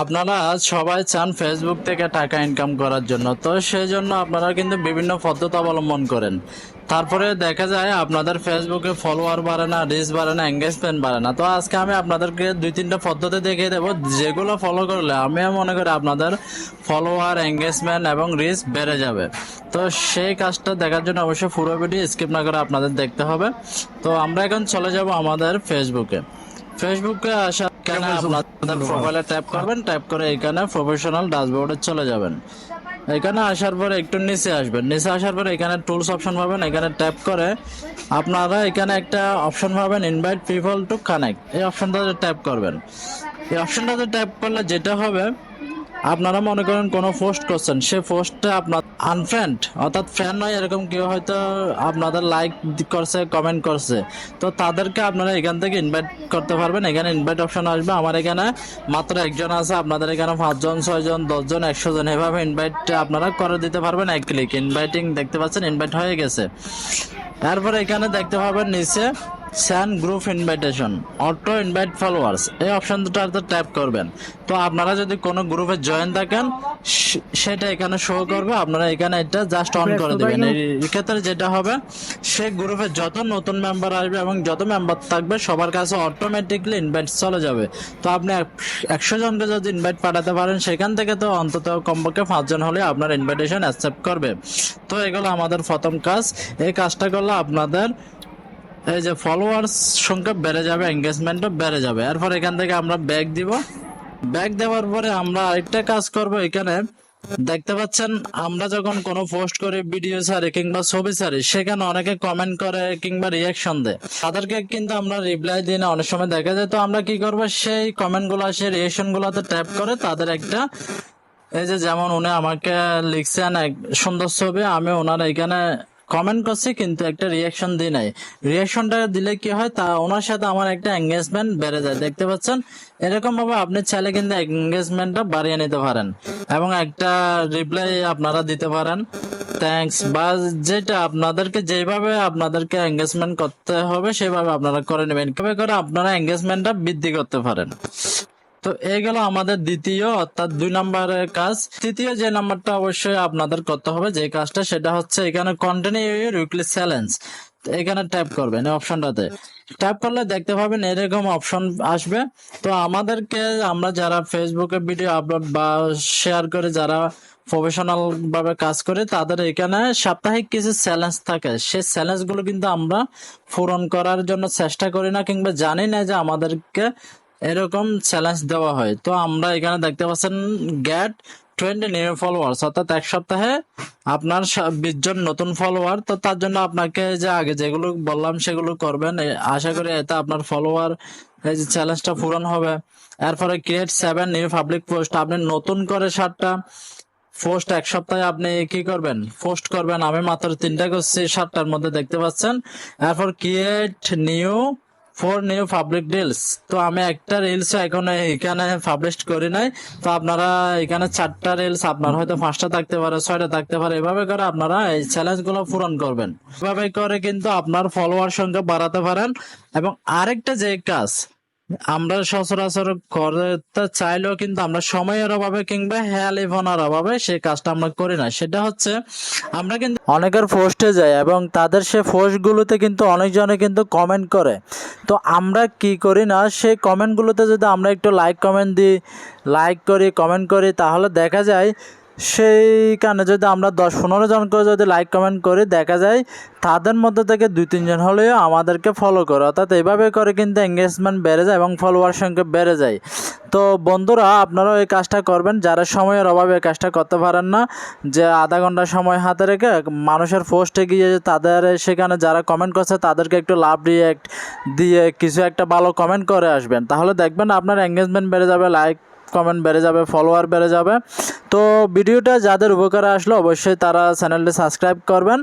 আপনারা সবাই চান ফেসবুক থেকে টাকা ইনকাম করার জন্য। তো সেই জন্য আপনারা কিন্তু বিভিন্ন পদ্ধতি অবলম্বন করেন। তারপরে দেখা যায় আপনাদের ফেসবুকে ফলোয়ার বাড়ে না রিচ বাড়ে না এঙ্গেজমেন্ট বাড়ে না। তো আজকে আমি আপনাদেরকে দুই তিনটা পদ্ধতি দেখিয়ে দেবো। যেগুলো ফলো করলে আমি মনে করি আপনাদের ফলোয়ার এঙ্গেজমেন্ট এবং রিচ বেড়ে যাবে। তো সেই কাজটা দেখার জন্য অবশ্যই পুরো ভিডিও স্কিপ না করে আপনাদের দেখতে হবে। তো আমরা এখন চলে যাব আমাদের ফেসবুকে ফেসবুকে আসা কেন আপনাদের প্রোফাইলে ট্যাপ করবেন ট্যাপ করে এখানে প্রফেশনাল ড্যাশবোর্ডে চলে যাবেন। এখানে আসার পরে একটু নিচে আসবেন। নিচে আসার পরে এখানে টুলস অপশন পাবেন এখানে ট্যাপ করে আপনারা এখানে একটা অপশন পাবেন ইনভাইট পিপল টু কানেক্ট এই অপশনটাতে ট্যাপ করবেন। এই অপশনটাতে ট্যাপ করলে যেটা হবে আপনারা মনে করেন কোনো পোস্ট করছেন, সে পোস্টে আপনার আনফ্রেন্ড অর্থাৎ ফ্রেন্ড নয়, এরকম কেউ হয়তো আপনাদের লাইক করছে কমেন্ট করছে। তো তাদেরকে আপনারা এখান থেকে ইনভাইট করতে পারবেন, এখানে ইনভাইট অপশন আসবে। আমার এখানে মাত্র একজন আছে, আপনাদের এখানে পাঁচজন, ছয়জন, দশজন একশো জন এভাবে ইনভাইট আপনারা করে দিতে পারবেন এক ক্লিক ইনভাইটিং দেখতে পাচ্ছেন ইনভাইট হয়ে গেছে। তারপরে এখানে দেখতে পাবেন নিচে স্যান group invitation auto invite followers এই অপশনটাতে ট্যাপ করবেন। তো আপনারা যদি কোনো গ্রুপে জয়েন থাকেন সে- সেটা এখানে শো করবে আপনারা এখানে এটা জাস্ট অন করে দেবেন। এই ক্ষেত্রে যেটা হবে সেই গ্রুপে যত নতুন মেম্বার আসবে এবং যত মেম্বার থাকবে সবার কাছে অটোমেটিকলি ইনভাইট চলে যাবে। তো আপনি একশো জনকে যদি ইনভাইট পাঠাতে পারেন সেখান থেকে তো অন্তত কমপক্ষে পাঁচজন হলে আপনার ইনভাইটেশন অ্যাকসেপ্ট করবে। তো এগুলো আমাদের প্রথম কাজ। এই কাজটা করলে আপনাদের এই যে ফলোয়ার্স সংখ্যা বেড়ে যাবে এঙ্গেজমেন্টও বেড়ে যাবে। এরপর এখান থেকে আমরা ব্যাগ দিব। ব্যাগ দেওয়ার পরে আমরা আরেকটা কাজ করব এখানে। দেখতে পাচ্ছেন, আমরা যখন কোনো পোস্ট করি ভিডিও ছাড়ি কিংবা ছবি ছাড়ি, সেখানে অনেকে কমেন্ট করে কিংবা রিয়াকশন দেয়। তাদেরকে কিন্তু আমরা রিপ্লাই দিই না, অনেক সময় দেখা যায়। তো আমরা কি করব, সেই কমেন্টগুলো, সেই রিয়াকশন গুলোতে ট্যাপ করে তাদের একটা, এই যে যেমন উনি আমাকে লিখছেন এক সুন্দর ছবি, আমি ওনার এখানে কমেন্ট করছি, কিন্তু একটা রিয়াকশন দিই নাই। রিয়াকশনটা দিলে কি হয়? তা ওনার সাথে আমার একটা এঙ্গেজমেন্ট বেড়ে যায়, দেখতে পাচ্ছেন? এরকম ভাবে আপনি চাইলে কিন্তু এঙ্গেজমেন্টটা বাড়িয়ে নিতে পারেন এবং একটা রিপ্লাই আপনারা দিতে পারেন। থ্যাঙ্কস বা যেটা আপনাদেরকে যেভাবে আপনাদেরকে এঙ্গেজমেন্ট করতে হবে, সেভাবে আপনারা করে নেবেন। কীভাবে করে আপনারা এঙ্গেজমেন্টটা বৃদ্ধি করতে পারেন? তো এই গেল আমাদের দ্বিতীয়, অর্থাৎ দুই নম্বরের কাজ। তৃতীয় যে নাম্বারটা অবশ্যই আপনাদের করতে হবে, যে কাজটা, সেটা হচ্ছে এখানে কন্টিনিউ উইকলি চ্যালেঞ্জ এখানে ট্যাপ করবেন অপশনটাতে। ট্যাপ করলে দেখতে পাবেন এরকম অপশন আসবে। তো আমাদেরকে, আমরা যারা ফেসবুকে ভিডিও আপলোড বা শেয়ার করে যারা প্রফেশনাল ভাবে কাজ করে, তাদের এখানে সাপ্তাহিক কিছু চ্যালেঞ্জ থাকে। সেই চ্যালেঞ্জগুলো কিন্তু আমরা পূরণ করার জন্য চেষ্টা করি না, কিংবা জানি না যে আমাদেরকে এরকম চ্যালেঞ্জ দেওয়া হয়। তো আমরা এখানে দেখতে পাচ্ছেন গ্যাট টোয়েন্টি নিউ ফলোয়ার্স অর্থাৎ এক সপ্তাহে আপনার বিশ জন নতুন ফলোয়ার তো তার জন্য আপনাকে যে আগে যেগুলো বললাম সেগুলো করবেন। আশা করি এতে আপনার ফলোয়ার এই যে চ্যালেঞ্জটা পূরণ হবে। এরপরে create seven new public post আপনি নতুন করে সাতটা পোস্ট এক সপ্তাহে আপনি কি করবেন? পোস্ট করবেন। আমি মাত্র তিনটা করছি, সাতটার মধ্যে দেখতে পাচ্ছেন। এরপর create new four new public reels তো আমি একটা রিলস এখন এখানে পাবলিশ করি নাই। তো আপনারা এখানে চারটা রিলস আপনার হয়তো পাঁচটা থাকতে পারে, ছয়টা থাকতে পারে। এভাবে করে আপনারা এই চ্যালেঞ্জগুলো পূরণ করবেন। এভাবে করে কিন্তু আপনার ফলোয়ার সংখ্যা বাড়াতে পারেন। এবং আরেকটা যে কাজ আমরা সচরাচর করতে চাইলেও কিন্তু আমরা সময়ের অভাবে কিংবা হেয়ালিফোনার অভাবে সেই কাজটা আমরা করি না। সেটা হচ্ছে আমরা কিন্তু অনেকের পোস্টে যাই এবং তাদের সে পোস্টগুলোতে কিন্তু অনেকজনে কিন্তু কমেন্ট করে। তো আমরা কি করি না, সেই কমেন্টগুলোতে যদি আমরা একটু লাইক কমেন্ট দিই লাইক করি কমেন্ট করি, তাহলে দেখা যায় সেইখানে যদি আমরা দশ পনেরো জন করে যদি লাইক কমেন্ট করি, দেখা যায় তাদের মধ্যে থেকে দুই তিনজন হলেও আমাদেরকে ফলো করে। অর্থাৎ এইভাবে করে কিন্তু এঙ্গেজমেন্ট বেড়ে যায় এবং ফলোয়ার সংখ্যা বেড়ে যায়। তো বন্ধুরা, আপনারাও এই কাজটা করবেন। যারা সময়ের অভাবে কাজটা করতে পারেন না, যে আধা ঘণ্টা সময় হাতে রেখে মানুষের পোস্টে গিয়ে তাদের সেখানে যারা কমেন্ট করছে, তাদেরকে একটু লাভ রিয়েক্ট দিয়ে কিছু একটা ভালো কমেন্ট করে আসবেন। তাহলে দেখবেন আপনার এঙ্গেজমেন্ট বেড়ে যাবে লাইক কমেন্ট বেড়ে যাবে ফলোয়ার বেড়ে যাবে। তো ভিডিওটা যাদের উপকারে আসলো অবশ্যই তারা চ্যানেলটি সাবস্ক্রাইব করবেন।